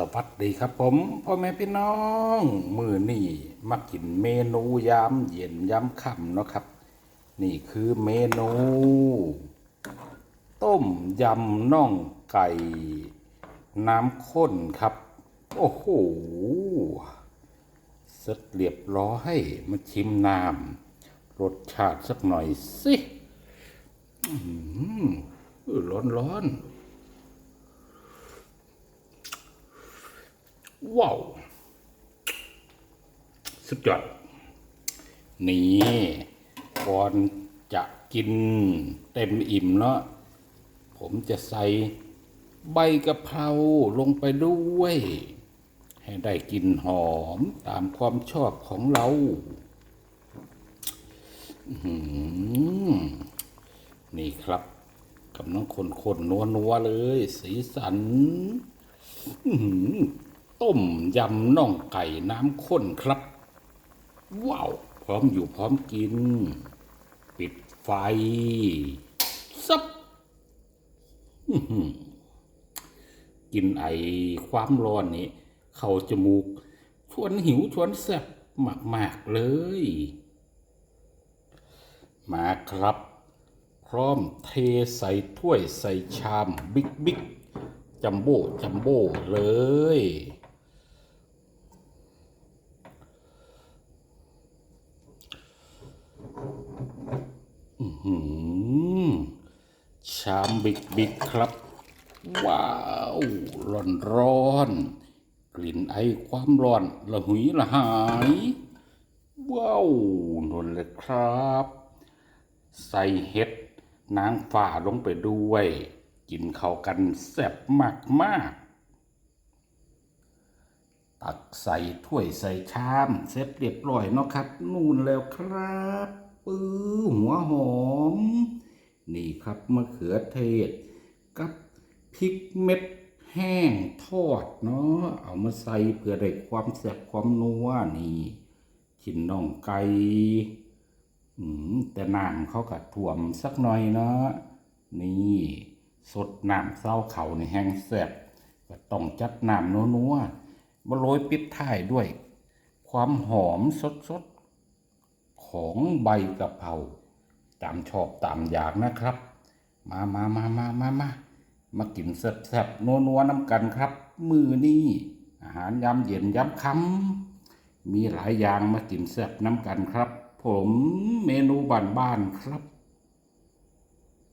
สวัสดีครับผมพ่อแม่พี่น้องมือนี่มากินเมนูยามเย็นยามค่ำเนาะครับ นี่คือเมนู ต้มยำน่องไก่ น้ำข้นครับ โอ้โหเสร็จเรียบร้อยมาชิมน้ำรสชาติสักหน่อยสิร้อนร้อน ว้าว สุดยอด นี่ก่อนจะกินเต็มอิ่มเนาะผมจะใส่ใบกะเพราลงไปด้วย ให้ได้กลิ่นหอมตามความชอบของเราหือนี่ครับกำลังคนๆนัวๆเลย สีสันหือ ต้มยำน่องไก่น้ำข้นครับ ว้าว พร้อมอยู่พร้อมกิน ปิดไฟ ซับกินไอความร้อนนี้ เข้าจมูก ชวนหิวชวนแซ่บมาก ๆ เลย มาครับ พร้อมเทใส่ถ้วยใส่ชาม บิ๊กบิ๊กจัมโบ้จัมโบ้เลย ชามบิ๊กบิ๊กครับ ว้าวร้อนร้อนกลิ่นไอความร้อนละหุยละหาย ว้าวนนเลยครับ ใส่เห็ดนางฝ่าลงไปด้วย กินเข้ากันแซ่บมากมากตักใส่ถ้วยใส่ชามเสร็จเรียบร้อยเนาะครับ นู่นแล้วครับปื้อหัวหอม นี่ครับมะเขือเทศ กับพริกเม็ดแห้งทอดเนาะเอามาใส่เพื่อได้ความแซ่บความนัวนี่ชิ้นน่องไก่แต่น้ำเขาก็ท่วมสักหน่อยเนาะนี่สดน้ำเศร้าเขาในแห้งแซ่บก็ต้องจัดน้ำนัวๆมาโรยปิดท้ายด้วย ความหอมสดๆ ของใบกะเพรา ตามชอบตามอยากนะครับ มามามามามามามากินแซ่บๆนัวๆน้ำกันครับ มือนี่อาหารยำเย็นยำค่ำมีหลายอย่างมากินแซ่บน้ำกันครับ ผมเมนูบ้านๆครับ